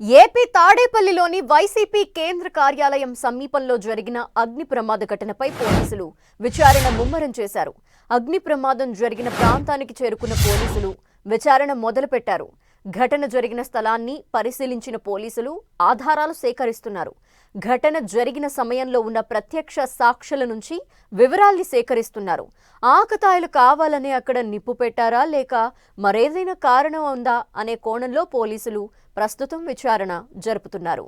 AP తాడేపల్లిలోని YCP కేంద్ర కార్యాలయం సమీపంలో జరిగిన అగ్ని ప్రమాద ఘటనపై పోలీసులు విచారణ ముమ్మరం చేశారు. అగ్ని ప్రమాదం జరిగిన ప్రాంతానికి చేరుకున్న పోలీసులు విచారణ మొదలుపెట్టారు. ఘటన జరిగిన స్థలాన్ని పరిశీలించిన పోలీసులు ఆధారాలు సేకరిస్తున్నారు. ఘటన జరిగిన సమయంలో ఉన్న ప్రత్యక్ష సాక్షుల నుంచి వివరాల్ని సేకరిస్తున్నారు. ఆకతాయిలు కావాలని అక్కడ నిప్పు పెట్టారా లేక మరేదైనా కారణం ఉందా అనే కోణంలో పోలీసులు ప్రస్తుతం విచారణ జరుపుతున్నారు.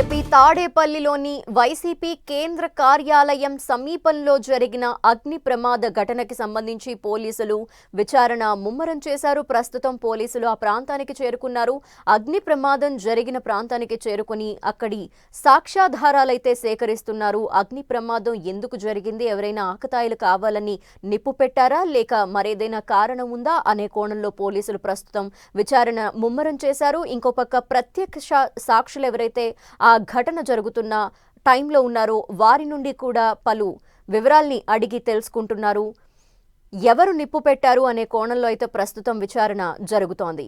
ఏపీ తాడేపల్లిలోని వైసీపీ కేంద్ర కార్యాలయం సమీపంలో జరిగిన అగ్ని ప్రమాద ఘటనకి సంబంధించి పోలీసులు విచారణ ముమ్మరం చేశారు. ప్రస్తుతం పోలీసులు ఆ ప్రాంతానికి చేరుకున్నారు. అగ్ని ప్రమాదం జరిగిన ప్రాంతానికి చేరుకుని అక్కడి సాక్ష్యాధారాలైతే సేకరిస్తున్నారు. అగ్ని ప్రమాదం ఎందుకు జరిగింది? ఎవరైనా ఆకతాయిలు కావాలని నిప్పు పెట్టారా? లేక మరేదైనా కారణం ఉందా? అనే కోణంలో పోలీసులు ప్రస్తుతం విచారణ ముమ్మరం చేశారు. ఇంకో పక్క ప్రత్యక్ష సాక్షులు ఎవరైతే ఆ ఆ ఘటన జరుగుతున్న టైంలో ఉన్నారో వారి నుండి కూడా పలు వివరాల్ని అడిగి తెలుసుకుంటున్నారు. ఎవరు నిప్పు పెట్టారు అనే కోణంలో అయితే ప్రస్తుతం విచారణ జరుగుతోంది.